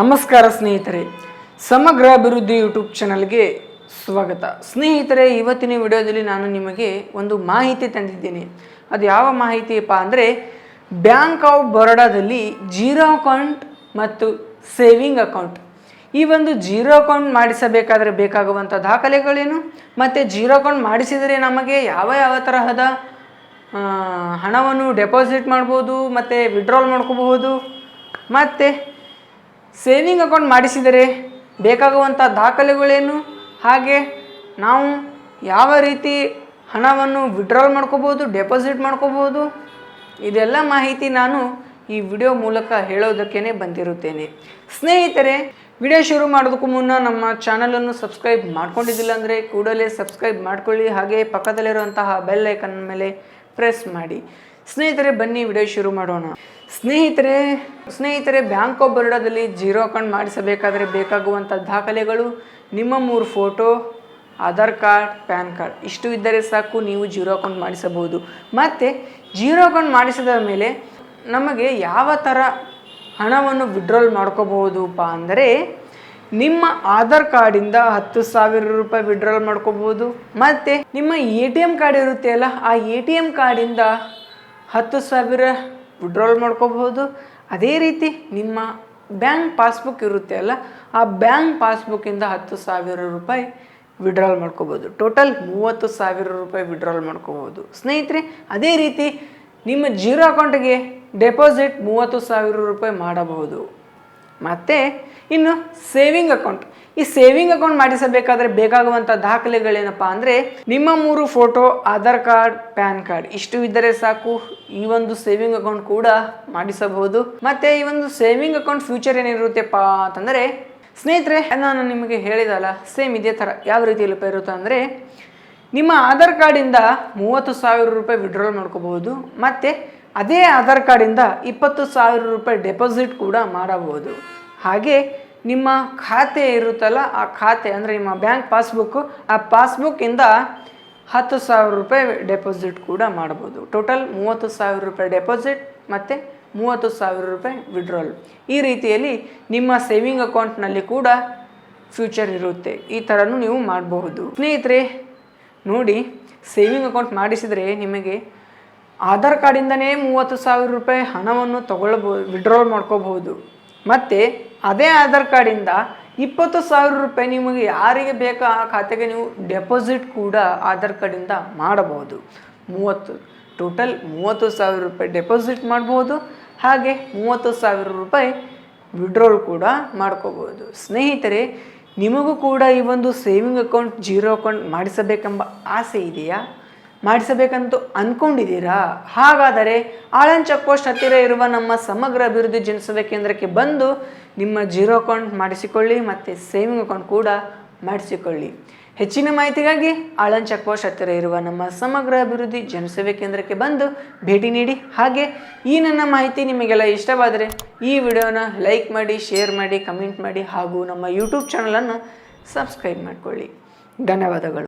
ನಮಸ್ಕಾರ ಸ್ನೇಹಿತರೆ, ಸಮಗ್ರ ಅಭಿವೃದ್ಧಿ ಯೂಟ್ಯೂಬ್ ಚಾನಲ್ಗೆ ಸ್ವಾಗತ. ಸ್ನೇಹಿತರೆ, ಇವತ್ತಿನ ವಿಡಿಯೋದಲ್ಲಿ ನಾನು ನಿಮಗೆ ಒಂದು ಮಾಹಿತಿ ತಂದಿದ್ದೇನೆ. ಅದು ಯಾವ ಮಾಹಿತಿಯಪ್ಪ ಅಂದರೆ, ಬ್ಯಾಂಕ್ ಆಫ್ ಬರೋಡಾದಲ್ಲಿ ಜೀರೋ ಅಕೌಂಟ್ ಮತ್ತು ಸೇವಿಂಗ್ ಅಕೌಂಟ್. ಈ ಒಂದು ಜೀರೋ ಅಕೌಂಟ್ ಮಾಡಿಸಬೇಕಾದರೆ ಬೇಕಾಗುವಂಥ ದಾಖಲೆಗಳೇನು? ಮತ್ತು ಜೀರೋ ಅಕೌಂಟ್ ಮಾಡಿಸಿದರೆ ನಮಗೆ ಯಾವ ಯಾವ ತರಹದ ಹಣವನ್ನು ಡೆಪಾಸಿಟ್ ಮಾಡ್ಬೋದು, ಮತ್ತು ವಿಡ್ರಾಲ್ ಮಾಡ್ಕೋಬಹುದು, ಮತ್ತು ಸೇವಿಂಗ್ ಅಕೌಂಟ್ ಮಾಡಿಸಿದರೆ ಬೇಕಾಗುವಂಥ ದಾಖಲೆಗಳೇನು? ಹಾಗೆ ನಾವು ಯಾವ ರೀತಿ ಹಣವನ್ನು ವಿಡ್ರಾಲ್ ಮಾಡ್ಕೋಬೋದು ಡೆಪಾಸಿಟ್ ಮಾಡ್ಕೋಬೋದು? ಇದೆಲ್ಲ ಮಾಹಿತಿ ನಾನು ಈ ವಿಡಿಯೋ ಮೂಲಕ ಹೇಳೋದಕ್ಕೇ ಬಂದಿರುತ್ತೇನೆ. ಸ್ನೇಹಿತರೆ, ವಿಡಿಯೋ ಶುರು ಮಾಡೋದಕ್ಕೂ ಮುನ್ನ ನಮ್ಮ ಚಾನಲನ್ನು ಸಬ್ಸ್ಕ್ರೈಬ್ ಮಾಡ್ಕೊಂಡಿದ್ದಿಲ್ಲ ಅಂದರೆ ಕೂಡಲೇ ಸಬ್ಸ್ಕ್ರೈಬ್ ಮಾಡ್ಕೊಳ್ಳಿ. ಹಾಗೆ ಪಕ್ಕದಲ್ಲಿರುವಂತಹ ಬೆಲ್ ಐಕನ್ ಮೇಲೆ ಪ್ರೆಸ್ ಮಾಡಿ. ಸ್ನೇಹಿತರೆ, ಬನ್ನಿ ವಿಡಿಯೋ ಶುರು ಮಾಡೋಣ. ಸ್ನೇಹಿತರೆ ಸ್ನೇಹಿತರೆ, ಬ್ಯಾಂಕ್ ಆಫ್ ಬರೋಡಾದಲ್ಲಿ ಜೀರೋ ಅಕೌಂಟ್ ಮಾಡಿಸಬೇಕಾದರೆ ಬೇಕಾಗುವಂಥ ದಾಖಲೆಗಳು, ನಿಮ್ಮ ಮೂರು photo, Aadhaar card, PAN card, ಇಷ್ಟು ಇದ್ದರೆ ಸಾಕು, ನೀವು ಜೀರೋ ಅಕೌಂಟ್ ಮಾಡಿಸಬಹುದು. ಮತ್ತು, ಜೀರೋ ಅಕೌಂಟ್ ಮಾಡಿಸಿದ ಮೇಲೆ ನಮಗೆ ಯಾವ ಥರ ಹಣವನ್ನು ವಿಡ್ರಾಲ್ ಮಾಡ್ಕೋಬಹುದಪ್ಪ ಅಂದರೆ, ನಿಮ್ಮ ಆಧಾರ್ ಕಾರ್ಡಿಂದ ಹತ್ತು ಸಾವಿರ ರೂಪಾಯಿ ವಿಡ್ರಾಲ್ ಮಾಡ್ಕೋಬಹುದು. ಮತ್ತು, ನಿಮ್ಮ ಎ ಟಿ ಎಂ ಕಾರ್ಡ್ ಇರುತ್ತೆ ಅಲ್ಲ ಆ ಎ ಟಿ ಎಂ ಕಾರ್ಡಿಂದ ಹತ್ತು ಸಾವಿರ ವಿಡ್ರಾಲ್ ಮಾಡ್ಕೋಬಹುದು. ಅದೇ ರೀತಿ ನಿಮ್ಮ ಬ್ಯಾಂಕ್ ಪಾಸ್ಬುಕ್ ಇರುತ್ತೆ ಅಲ್ಲ, ಆ ಬ್ಯಾಂಕ್ ಪಾಸ್ಬುಕ್ಕಿಂದ ಹತ್ತು ಸಾವಿರ ರೂಪಾಯಿ ವಿಡ್ರಾಲ್ ಮಾಡ್ಕೋಬೋದು ಟೋಟಲ್ ಮೂವತ್ತು ಸಾವಿರ ರೂಪಾಯಿ ವಿಡ್ರಾಲ್ ಮಾಡ್ಕೋಬೋದು ಸ್ನೇಹಿತರೆ, ಅದೇ ರೀತಿ ನಿಮ್ಮ ಜೀರೋ ಅಕೌಂಟ್ಗೆ ಡೆಪಾಸಿಟ್ ಮೂವತ್ತು ಸಾವಿರ ರೂಪಾಯಿ ಮಾಡಬಹುದು. ಮತ್ತು ಇನ್ನು ಸೇವಿಂಗ್ ಅಕೌಂಟ್ ಈ ಸೇವಿಂಗ್ ಅಕೌಂಟ್ ಮಾಡಿಸಬೇಕಾದ್ರೆ ಬೇಕಾಗುವಂಥ ದಾಖಲೆಗಳೇನಪ್ಪ ಅಂದರೆ ನಿಮ್ಮ ಮೂರು photo Aadhaar card PAN card ಇಷ್ಟು ಇದ್ದರೆ ಸಾಕು. ಈ ಒಂದು ಸೇವಿಂಗ್ ಅಕೌಂಟ್ ಕೂಡ ಮಾಡಿಸಬಹುದು. ಮತ್ತು ಈ ಒಂದು ಸೇವಿಂಗ್ ಅಕೌಂಟ್ ಫ್ಯೂಚರ್ ಏನಿರುತ್ತೆಪ್ಪ ಅಂತಂದರೆ, ಸ್ನೇಹಿತರೆ, ನಾನು ನಿಮಗೆ ಹೇಳಿದಲ್ಲ ಸೇಮ್ ಇದೇ ಥರ ಯಾವ ರೀತಿಯಲ್ಲಿ ಇರುತ್ತೆ ಅಂದರೆ, ನಿಮ್ಮ ಆಧಾರ್ ಕಾರ್ಡಿಂದ ಮೂವತ್ತು ಸಾವಿರ ರೂಪಾಯಿ ವಿಡ್ರಾಲ್ ಮಾಡ್ಕೋಬಹುದು. ಮತ್ತು ಅದೇ ಆಧಾರ್ ಕಾರ್ಡಿಂದ ಇಪ್ಪತ್ತು ಸಾವಿರ ರೂಪಾಯಿ ಡೆಪಾಸಿಟ್ ಕೂಡ ಮಾಡಬಹುದು. ಹಾಗೆ ನಿಮ್ಮ ಖಾತೆ ಇರುತ್ತಲ್ಲ, ಆ ಖಾತೆ ಅಂದರೆ ನಿಮ್ಮ ಬ್ಯಾಂಕ್ ಪಾಸ್ಬುಕ್ಕು ಆ ಪಾಸ್ಬುಕ್ಕಿಂದ ಹತ್ತು ಸಾವಿರ ರೂಪಾಯಿ ಡೆಪಾಸಿಟ್ ಕೂಡ ಮಾಡ್ಬೋದು ಟೋಟಲ್ ಮೂವತ್ತು ಸಾವಿರ ರೂಪಾಯಿ ಡೆಪಾಸಿಟ್ ಮತ್ತು ಮೂವತ್ತು ಸಾವಿರ ರೂಪಾಯಿ ವಿಡ್ರಾಲ್. ಈ ರೀತಿಯಲ್ಲಿ ನಿಮ್ಮ ಸೇವಿಂಗ್ ಅಕೌಂಟ್ನಲ್ಲಿ ಕೂಡ ಫ್ಯೂಚರ್ ಇರುತ್ತೆ. ಈ ಥರನೂ ನೀವು ಮಾಡಬಹುದು. ಸ್ನೇಹಿತರೆ, ನೋಡಿ, ಸೇವಿಂಗ್ ಅಕೌಂಟ್ ಮಾಡಿಸಿದರೆ ನಿಮಗೆ ಆಧಾರ್ ಕಾರ್ಡಿಂದನೇ ಮೂವತ್ತು ಸಾವಿರ ರೂಪಾಯಿ ಹಣವನ್ನು ತಗೊಳ್ಬೋದು ವಿಡ್ರಾಲ್ ಮಾಡ್ಕೋಬಹುದು. ಮತ್ತು ಅದೇ ಆಧಾರ್ ಕಾರ್ಡಿಂದ ಇಪ್ಪತ್ತು ಸಾವಿರ ರೂಪಾಯಿ ನಿಮಗೆ ಯಾರಿಗೆ ಬೇಕೋ ಆ ಖಾತೆಗೆ ನೀವು ಡೆಪಾಸಿಟ್ ಕೂಡ ಆಧಾರ್ ಕಾರ್ಡಿಂದ ಮಾಡಬಹುದು. ಮೂವತ್ತು ಟೋಟಲ್ ಮೂವತ್ತು ಸಾವಿರ ರೂಪಾಯಿ ಡೆಪಾಸಿಟ್ ಮಾಡ್ಬೋದು. ಹಾಗೆ ಮೂವತ್ತು ಸಾವಿರ ರೂಪಾಯಿ ವಿಡ್ರಾಲ್ ಕೂಡ ಮಾಡ್ಕೋಬೋದು ಸ್ನೇಹಿತರೆ, ನಿಮಗೂ ಕೂಡ ಈ ಒಂದು ಸೇವಿಂಗ್ ಅಕೌಂಟ್ ಜೀರೋ ಅಕೌಂಟ್ ಮಾಡಿಸಬೇಕೆಂಬ ಆಸೆ ಇದೆಯಾ? ಮಾಡಿಸಬೇಕಂತ ಅಂದ್ಕೊಂಡಿದ್ದೀರಾ ಹಾಗಾದರೆ ಆಳನ್ ಚೆಕ್ ಪೋಸ್ಟ್ ಹತ್ತಿರ ಇರುವ ನಮ್ಮ ಸಮಗ್ರ ಅಭಿವೃದ್ಧಿ ಜನಸೇವೆ ಕೇಂದ್ರಕ್ಕೆ ಬಂದು ನಿಮ್ಮ ಜೀರೋ ಅಕೌಂಟ್ ಮಾಡಿಸಿಕೊಳ್ಳಿ ಮತ್ತು ಸೇವಿಂಗ್ ಅಕೌಂಟ್ ಕೂಡ ಮಾಡಿಸಿಕೊಳ್ಳಿ. ಹೆಚ್ಚಿನ ಮಾಹಿತಿಗಾಗಿ ಆಳನ್ ಚೆಕ್ ಪೋಸ್ಟ್ ಹತ್ತಿರ ಇರುವ ನಮ್ಮ ಸಮಗ್ರ ಅಭಿವೃದ್ಧಿ ಜನಸೇವೆ ಕೇಂದ್ರಕ್ಕೆ ಬಂದು ಭೇಟಿ ನೀಡಿ. ಹಾಗೆ ಈ ನನ್ನ ಮಾಹಿತಿ ನಿಮಗೆಲ್ಲ ಇಷ್ಟವಾದರೆ ಈ ವಿಡಿಯೋನ ಲೈಕ್ ಮಾಡಿ, ಶೇರ್ ಮಾಡಿ, ಕಮೆಂಟ್ ಮಾಡಿ ಹಾಗೂ ನಮ್ಮ ಯೂಟ್ಯೂಬ್ ಚಾನಲನ್ನು ಸಬ್ಸ್ಕ್ರೈಬ್ ಮಾಡಿಕೊಳ್ಳಿ. ಧನ್ಯವಾದಗಳು.